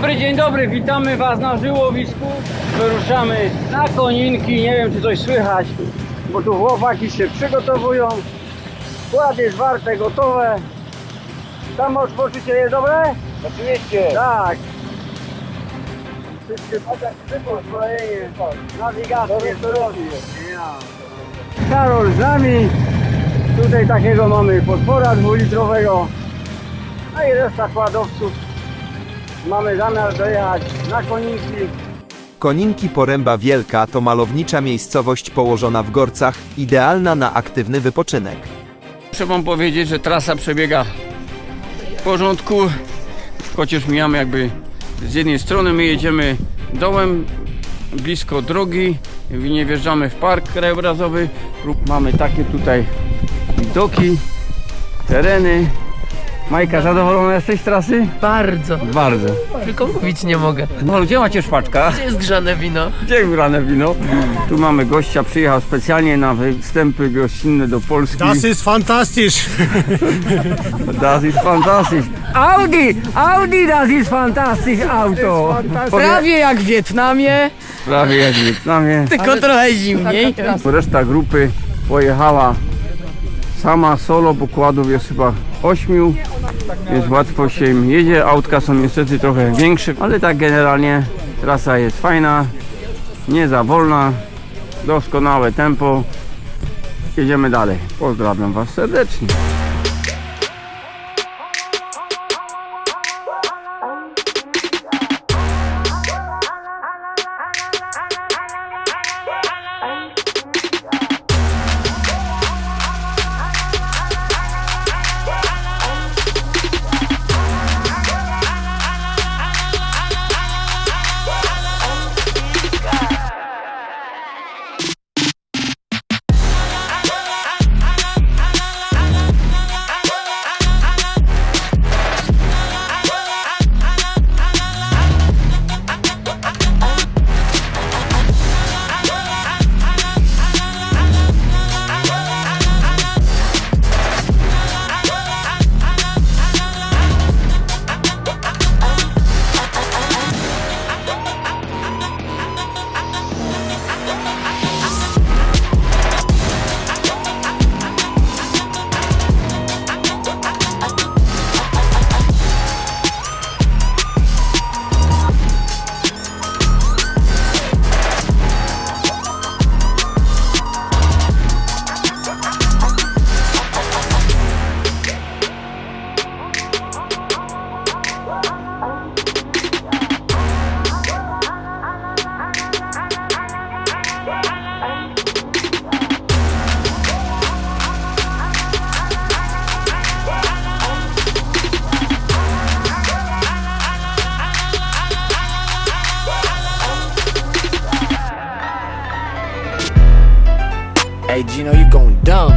dobry, dzień dobry, witamy Was na żyłowisku. Wyruszamy na koninki, nie wiem czy coś słychać, bo tu chłopaki się przygotowują. Skład jest warte, gotowe. Tam odpoczycie jest dobre? Oczywiście. Tak. Podać przyzwolenie, nawigację, to robi. Karol z nami. Tutaj takiego mamy potwora dwulitrowego. No i reszta kładowców. Mamy zamiar dojechać na koninki. Koninki Poręba Wielka to malownicza miejscowość położona w Gorcach, idealna na aktywny wypoczynek. Muszę wam powiedzieć, że trasa przebiega w porządku, chociaż mijamy jakby z jednej strony my jedziemy dołem, blisko drogi, nie wjeżdżamy w park krajobrazowy, mamy takie tutaj widoki, tereny. Majka, zadowolona jesteś z trasy? Bardzo. Bardzo. Tylko mówić nie mogę. No, gdzie macie szpaczka? Gdzie jest grzane wino? Gdzie grane wino? Tu mamy gościa, przyjechał specjalnie na występy gościnne do Polski. Das ist fantastisch. Das ist fantastisch. Audi! Audi, das ist fantastisch Auto! Prawie jak w Wietnamie, Prawie jak w Wietnamie. tylko trochę zimniej. Reszta grupy pojechała sama, solo, pokładów jest chyba ośmiu, więc łatwo się im jedzie. Autka są niestety trochę większe, ale tak generalnie trasa jest fajna, nie za wolna, doskonałe tempo. Jedziemy dalej. Pozdrawiam Was serdecznie. Hey, Gino, you going dumb.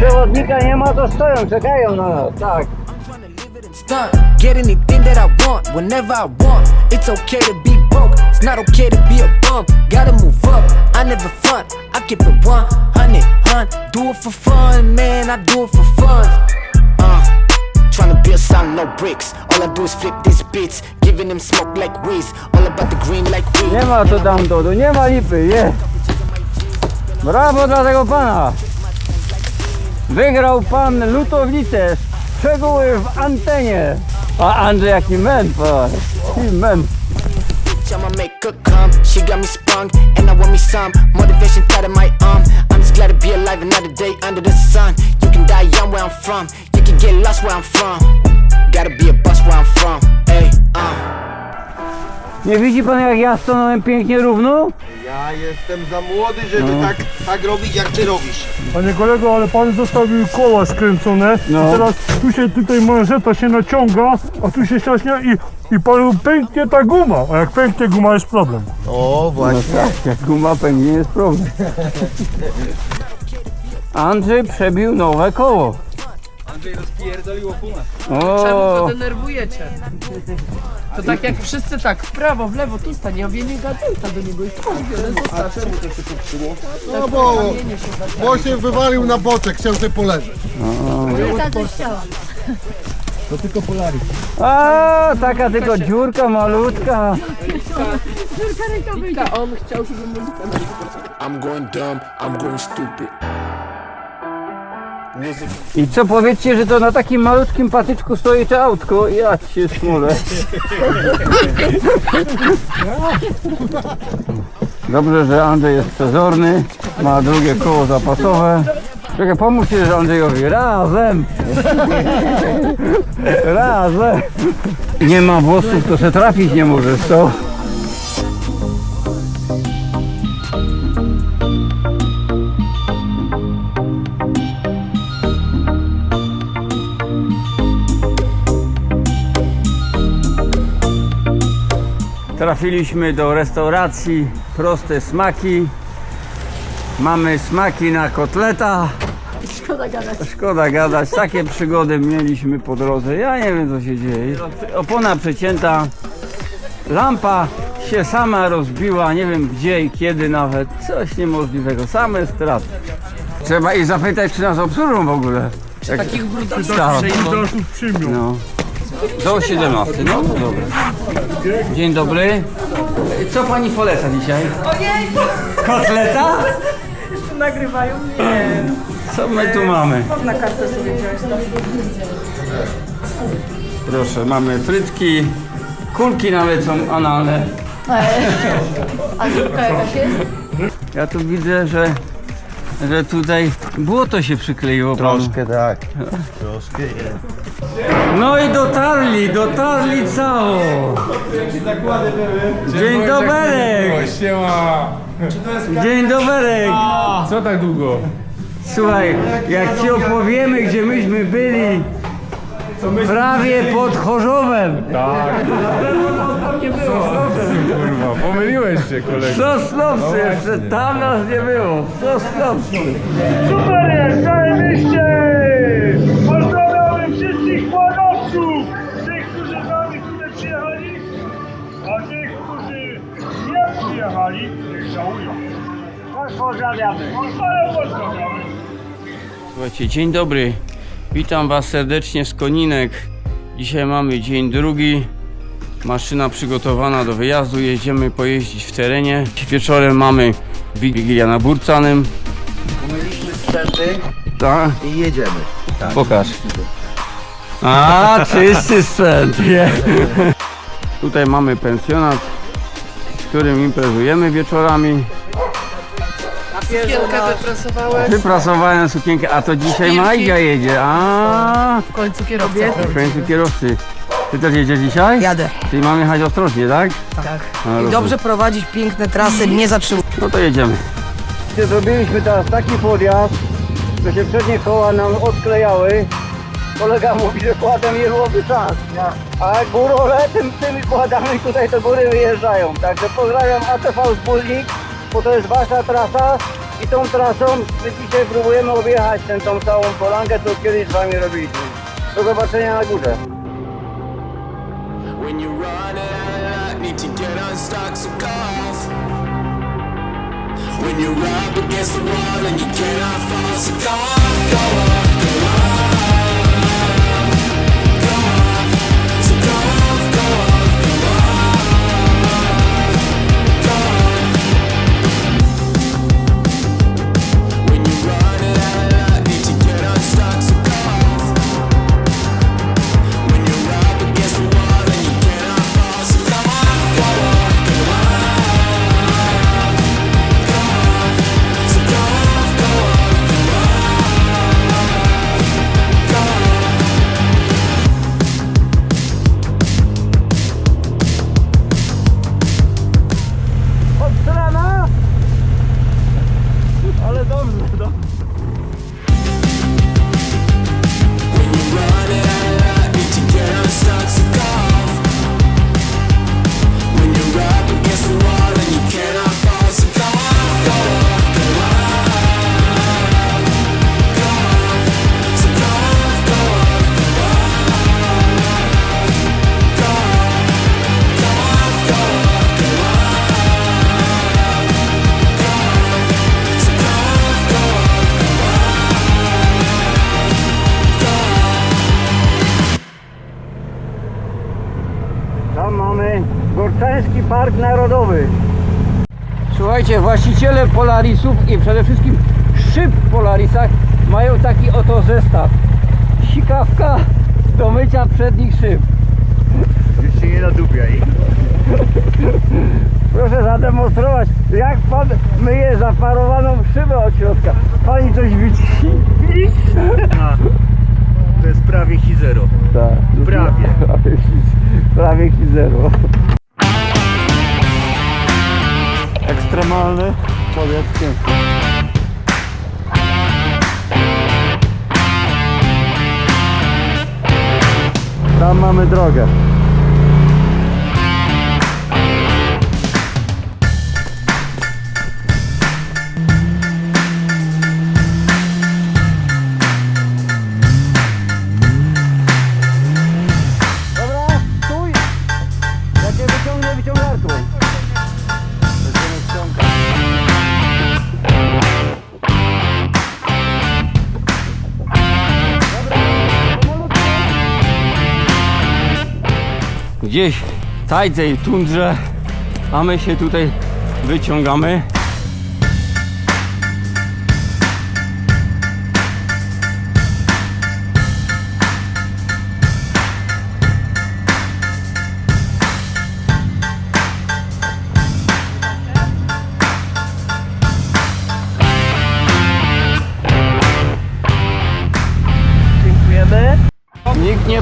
Przewodnika nie ma, to stoją, czekają na nas. Tak. Stunt, get anything that I want whenever I want. It's okay to be broke, it's not okay to be a bump. Gotta move up, I never front, I keep it 100, hun. Do it for fun, man, I do it for fun. No bricks. All I do is flip these beats, giving them smoke like weeds. All about the green like weed. Nie ma to tam dodu, nie ma lipy, je. Brawo dla tego pana. Wygrał pan lutownicę. Szczegóły w antenie. A Andrzej jaki men, pan. Jaki men. I'ma make her come. She got me sprung, and I want me some motivation tied in my arm. I'm just glad to be alive another day under the sun. You can die young where I'm from. Can get lost where I'm from. Gotta be a boss where I'm from. Hey, uh. Nie widzi pan jak ja stanąłem pięknie równo? Ja jestem za młody, żeby tak, tak robić jak ty robisz. Panie kolego, ale pan zostawił koła skręcone No. i teraz tu się tutaj manżeta się naciąga, a tu się ściaśnie i, i panu pęknie ta guma, a jak pęknie guma jest problem. O, właśnie. Tak, jak guma pęknie jest problem. Andrzej przebił nowe koło. Czemu to O, denerwujecie? To tak jak wszyscy tak w prawo, w lewo, tu stań, ja nie gadulta do niego i jeden zostawcie. No bo, bo się wywalił na boczek, chciał sobie poleżeć. a, taka tylko dziurka malutka. A on chciał, żeby muzyka I'm going dumb, I'm going stupid. I co powiedzcie, że to na takim malutkim patyczku stoi to autko? Ja się smulę. Dobrze, że Andrzej jest przezorny, ma drugie koło zapasowe. Czekaj, pomóż się Andrzejowi. Razem! Razem! Nie ma włosów, to se trafić nie możesz, to. Trafiliśmy do restauracji Proste Smaki. Mamy smaki na kotleta. Szkoda gadać. Szkoda gadać. Takie przygody mieliśmy po drodze. Ja nie wiem co się dzieje. Opona przecięta. Lampa się sama rozbiła. Nie wiem gdzie i kiedy nawet. Coś niemożliwego. Same straty. Trzeba ich zapytać czy nas obsłużą w ogóle. Jak takich brudasów Tak. przyjmą. No. Do 17, no to dobra. Dzień dobry. Co pani poleca dzisiaj? Ojej! Kotleta? Nagrywają? Nie. Co my tu mamy? Na kartę sobie wziąć. Proszę, mamy frytki, kulki nawet są analne. A zupka jakaś jest? Ja tu widzę, że, że tutaj błoto się przykleiło. panu. tak. Troszkę jest. No i dotarli, dotarli cało. Dzień dobry. Dzień dobry. Co tak długo? Słuchaj, jak ci opowiemy, gdzie myśmy byli, prawie pod Chorzowem. Kurwa, pomyliłeś się kolego. Sosnowcy, jeszcze tam nas nie było. Sosnowcy. Super jest, zajebiście! Pozdrawiamy wszystkich kładowców! Tych, którzy z nami tutaj przyjechali, a tych, którzy nie przyjechali, niech żałują. Pozdrawiamy. Pozdrawiamy. Pozdrawiamy. Słuchajcie, dzień dobry. Witam Was serdecznie z Koninek. Dzisiaj mamy dzień drugi. Maszyna przygotowana do wyjazdu. Jedziemy pojeździć w terenie. Wieczorem mamy Wigilia na Burcanym. Umyliśmy sprzęty Tak, i jedziemy. pokaż. A, czysty sprzęt. nie? Tutaj mamy pensjonat, w którym imprezujemy wieczorami. Sukienkę wyprasowałeś, Wyprasowałem sukienkę, a to dzisiaj Majga jedzie. A, w końcu kierowca. w końcu kierowcy. Ty też jedziesz dzisiaj? Jadę, Czyli mamy jechać ostrożnie, tak? tak. A, I rozumiem. dobrze prowadzić piękne trasy, nie zatrzymując. No to jedziemy. Zrobiliśmy teraz taki podjazd, że się przednie koła nam odklejały. Kolega mówi, że kładem jeżdżowy czas. A górole tym, tymi kładami tutaj do góry wyjeżdżają. Także pozdrawiam ATV Zbólnik, bo to jest wasza trasa i tą trasą my dzisiaj próbujemy objechać tę tą całą polankę, co kiedyś z wami robiliśmy. Do zobaczenia na górze. To get unstuck, so go off. When you're up against the wall and you cannot fall, so go off, go off, go off. Słuchajcie, właściciele Polarisów i przede wszystkim szyb w Polarisach mają taki oto zestaw. Sikawka do mycia przednich szyb. Już się nie nadupiaj. Proszę zademonstrować, jak pan myje zaparowaną szybę od środka. Pani coś widzi? To jest prawie Hizero. Tak. Prawie. Prawie, prawie zero. Ekstremalny, powiedzmy. Tam mamy drogę. Gdzieś w tajdze i tundrze, a my się tutaj wyciągamy.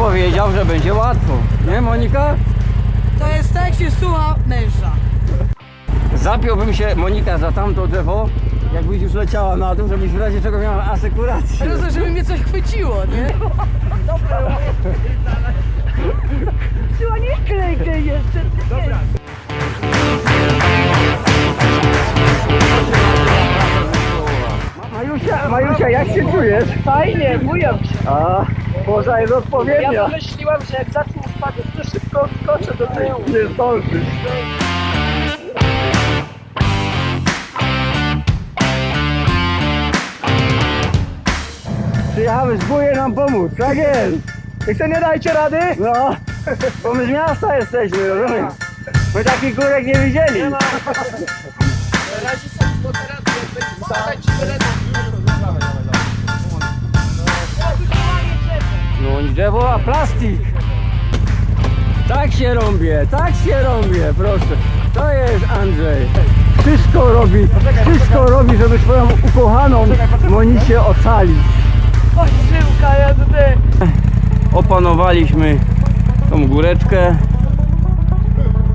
Powiedział, że będzie łatwo. Nie, Monika? To jest tak, jak się słucha męża. Zapiąłbym się, Monika, za tamto drzewo, jakbyś już leciała na dół, żebyś w razie czego miała asekurację. Proszę, żeby mnie coś chwyciło, nie? Siła nie klejkę jeszcze. Dobra. Majusia, Majusia, jak się czujesz? Fajnie, bujam się. A, poza jest odpowiednia. Ja pomyśliłam, że jak zacznę spadać, to szybko skoczę do tyłu. Nie zdążysz. Przyjechały z Buje nam pomóc, tak jest. I co nie dajcie rady? No, bo my z miasta jesteśmy, rozumiesz? My takich górek nie widzieli. Na razie są złoterapie, jak będzie spadać, i drzewo, a plastik. Tak się rąbie, tak się rąbie, proszę. To jest Andrzej. Wszystko robi, wszystko robi, żeby swoją ukochaną Monicie ocalić. O, szybka, ja tutaj. Opanowaliśmy tą góreczkę.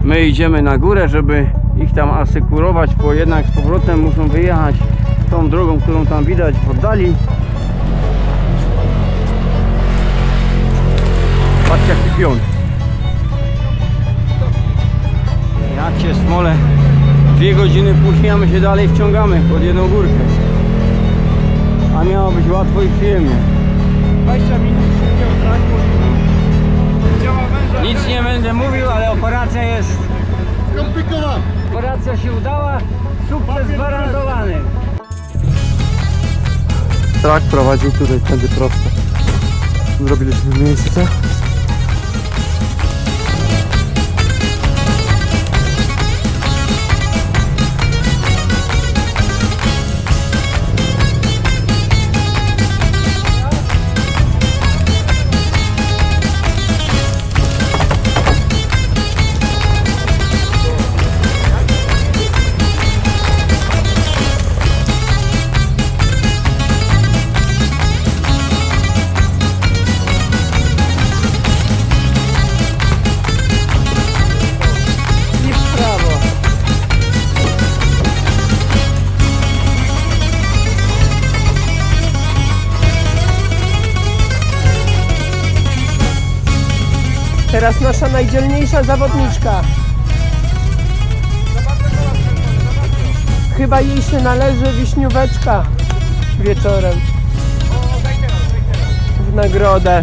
My idziemy na górę, żeby ich tam asekurować, bo jednak z powrotem muszą wyjechać tą drogą, którą tam widać w oddali. Patrzcie jaki pion. Jak się smole. Dwie godziny później, a my się dalej wciągamy pod jedną górkę. A miało być łatwo i przyjemnie. 20 minut szybkiego traku. Nic nie będę mówił, ale operacja jest. Skomplikowana. Operacja się udała. Sukces gwarantowany. Trak prowadził tutaj, będzie prosto. Zrobiliśmy miejsce. Teraz nasza najdzielniejsza zawodniczka. Chyba jej się należy wiśnióweczka wieczorem. W nagrodę.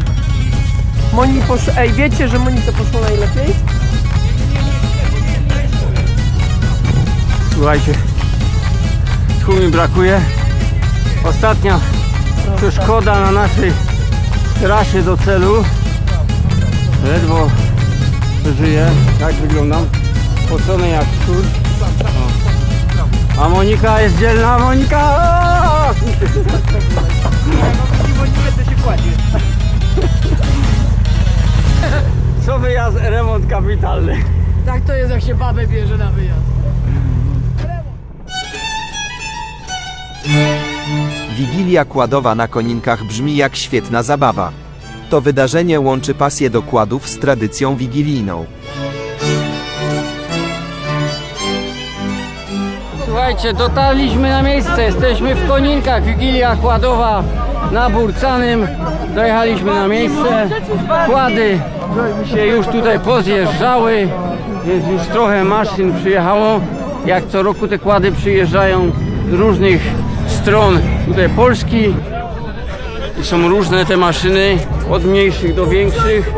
Moni poszło. Ej, wiecie, że Moni to poszło najlepiej? Słuchajcie, tchu mi brakuje. Ostatnia przeszkoda na naszej trasie do celu. Ledwo żyję, tak wyglądam. spocony jak skur. A Monika jest dzielna, Monika! Co wyjazd, remont kapitalny. Tak to jest, jak się babę bierze na wyjazd. Wigilia kładowa na koninkach brzmi jak świetna zabawa. To wydarzenie łączy pasję do kładów z tradycją wigilijną. Słuchajcie, dotarliśmy na miejsce, jesteśmy w Koninkach, Wigilia Kładowa na Burcanym. Dojechaliśmy na miejsce, kłady się już tutaj pozjeżdżały, jest już trochę maszyn przyjechało. Jak co roku te kłady przyjeżdżają z różnych stron tutaj Polski. I są różne te maszyny, od mniejszych do większych.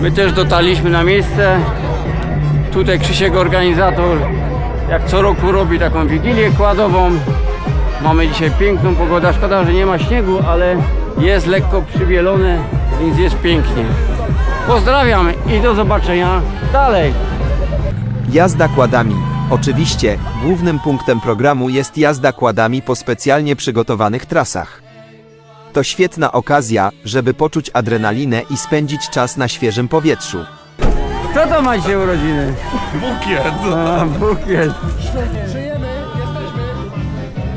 My też dotarliśmy na miejsce. Tutaj Krzysiek organizator jak co roku robi taką wigilię kładową. Mamy dzisiaj piękną pogodę. Szkoda, że nie ma śniegu, ale jest lekko przybielone, więc jest pięknie. Pozdrawiam i do zobaczenia dalej. Jazda kładami. Oczywiście, głównym punktem programu jest jazda kładami po specjalnie przygotowanych trasach. To świetna okazja, żeby poczuć adrenalinę i spędzić czas na świeżym powietrzu. Kto to ma dzisiaj urodziny? Bukiet. A, bukiet.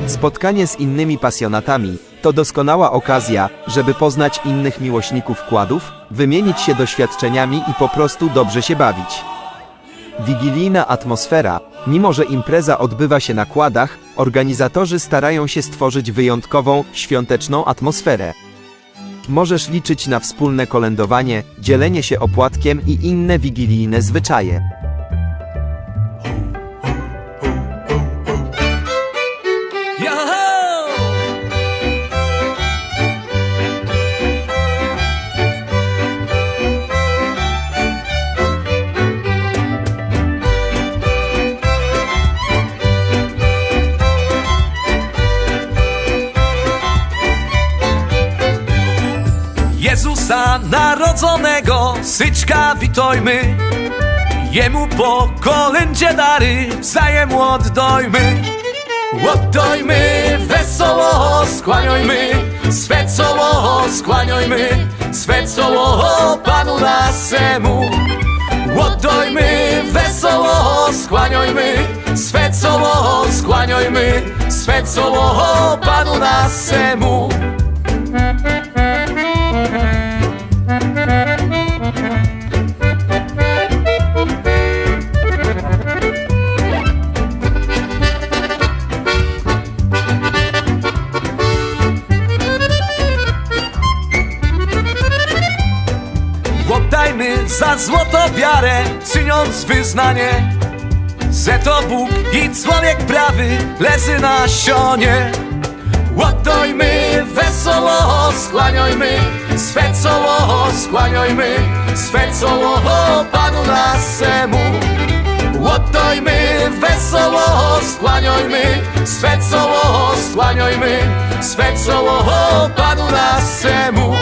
Spotkanie z innymi pasjonatami to doskonała okazja, żeby poznać innych miłośników kładów, wymienić się doświadczeniami i po prostu dobrze się bawić. Wigilijna atmosfera, mimo że impreza odbywa się na kładach, organizatorzy starają się stworzyć wyjątkową, świąteczną atmosferę. Możesz liczyć na wspólne kolędowanie, dzielenie się opłatkiem i inne wigilijne zwyczaje. Narodzonego, syczka witojmy. Jemu po kolędzie dary wzajem oddojmy. Oddojmy, wesoło skłaniojmy, swe czoło skłaniojmy, swe czoło Panu nasemu. Oddojmy, wesoło skłaniojmy, swe czoło skłaniojmy, swe czoło Panu nasemu. Za złoto wiarę, czyniąc wyznanie. Że to Bóg i człowiek prawy leży na sionie. Oddajmy wesoło, skłaniajmy swe czoło, skłaniajmy swe czoło Panu nasemu Oddajmy wesoło, skłaniajmy swe czoło, skłaniajmy swe czoło Panu nasemu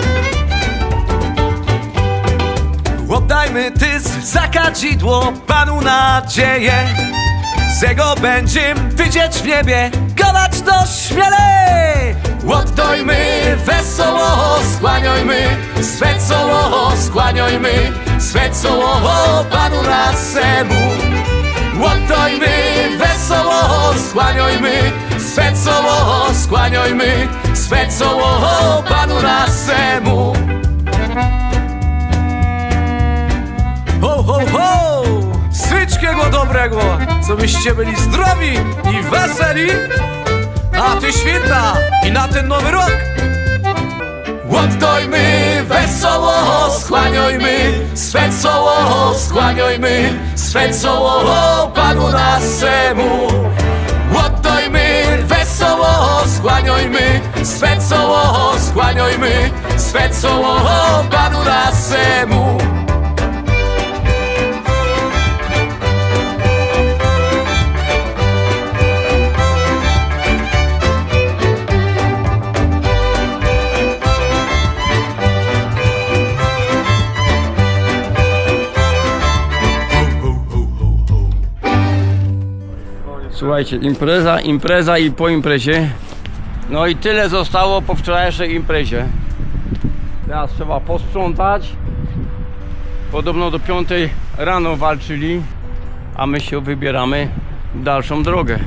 Oddajmy tyz za kadzidło Panu nadzieję. Że go będziem widzieć w niebie Gadać to śmielej. Oddajmy wesoło Skłaniajmy swe czoło Skłaniajmy swe czoło Panu nasemu Oddajmy wesoło Skłaniajmy swe czoło Skłaniajmy swe czoło Panu nasemu Ho, ho, ho! Wszystkiego dobrego, co byście byli zdrowi i weseli na te święta i na ten nowy rok. Oddajmy wesoło, skłaniajmy swe czoło, skłaniajmy swe czoło Panu nasemu. Oddajmy wesoło, skłaniajmy swe czoło, skłaniajmy swe czoło Panu nasemu. Słuchajcie, impreza, impreza i po imprezie. No i tyle zostało po wczorajszej imprezie. Teraz trzeba posprzątać. Podobno do 5 rano walczyli, a my się wybieramy w dalszą drogę.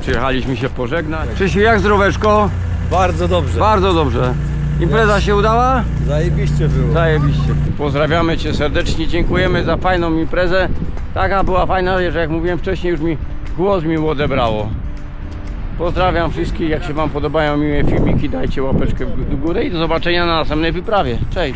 Przyjechaliśmy się pożegnać. Krzysiu, jak zdroweczko? Bardzo dobrze. Bardzo dobrze. Impreza się udała? Zajebiście było. Zajebiście. Pozdrawiamy Cię serdecznie, dziękujemy za fajną imprezę. Taka była fajna, że jak mówiłem wcześniej, już mi głos mi odebrało. Pozdrawiam wszystkich, jak się Wam podobają miłe filmiki, dajcie łapeczkę w górę i do zobaczenia na następnej wyprawie. Cześć!